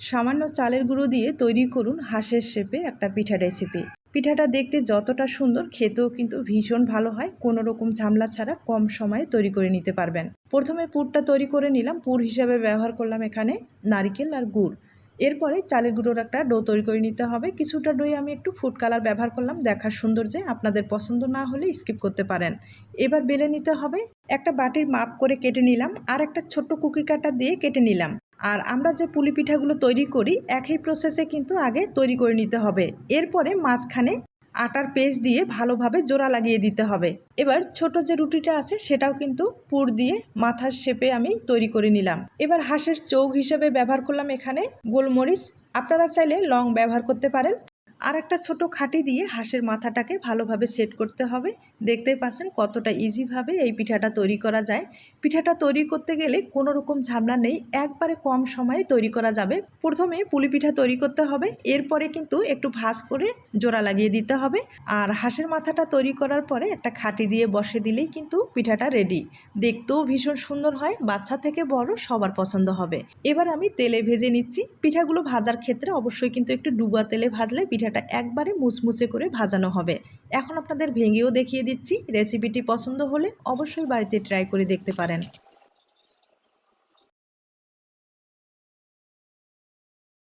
সামান্য চালের গুঁড়ো দিয়ে তৈরি করুন হাঁসের শেপে একটা পিঠা রেসিপি পিঠাটা দেখতে যতটা সুন্দর, খেতেও কিন্তু ভীষণ ভালো হয়। কোনো রকম ঝামলা ছাড়া কম সময়ে তৈরি করে নিতে পারবেন। প্রথমে পুরটা তৈরি করে নিলাম। পুর হিসাবে ব্যবহার করলাম এখানে নারিকেল আর গুড়। এরপরে চালের গুঁড়োর একটা ডো তৈরি করে নিতে হবে। কিছুটা ডোয়ে আমি একটু ফুড কালার ব্যবহার করলাম। দেখার সৌন্দর্যে আপনাদের পছন্দ না হলে স্কিপ করতে পারেন। এবার বেলে নিতে হবে। একটা বাটির মাপ করে কেটে নিলাম। আর একটা ছোট্ট কুকি কাটা দিয়ে কেটে নিলাম। আর আমরা যে পুলি পিঠাগুলো তৈরি করি, একই প্রসেসে কিন্তু আগে তৈরি করে নিতে হবে। এরপরে মাঝখানে আটার পেস্ট দিয়ে ভালোভাবে জোড়া লাগিয়ে দিতে হবে। এবার ছোট যে রুটিটা আছে, সেটাও কিন্তু পুর দিয়ে মাথার শেপে আমি তৈরি করে নিলাম। এবার হাঁসের চৌক হিসেবে ব্যবহার করলাম এখানে গোলমরিচ। আপনারা চাইলে লং ব্যবহার করতে পারেন। আর একটা ছোট খাটি দিয়ে হাঁসের মাথাটাকে ভালোভাবে সেট করতে হবে। দেখতে পাচ্ছেন কতটা ইজিভাবে এই পিঠাটা তৈরি করা যায়। পিঠাটা তৈরি করতে গেলে কোনো রকম ঝামেলা নেই, একবারে কম সময়ে তৈরি করা যাবে। প্রথমে পুলি পিঠা তৈরি করতে হবে, এরপরে কিন্তু একটু ভাজ করে জোড়া লাগিয়ে দিতে হবে। আর হাঁসের মাথাটা তৈরি করার পরে একটা খাটি দিয়ে বসে দিলেই কিন্তু পিঠাটা রেডি দেখতেও ভীষণ সুন্দর হয়, বাচ্চা থেকে বড় সবার পছন্দ হবে। এবার আমি তেলে ভেজে নিচ্ছি। পিঠাগুলো ভাজার ক্ষেত্রে অবশ্যই কিন্তু একটু ডুবা তেলে ভাজলে পিঠাটা একবারে মুচমুচে করে ভাজানো হবে। এখন আপনাদের ভেঙেও দেখিয়ে দিচ্ছি। রেসিপিটি পছন্দ হলে অবশ্যই বাড়িতে ট্রাই করে দেখতে পারেন।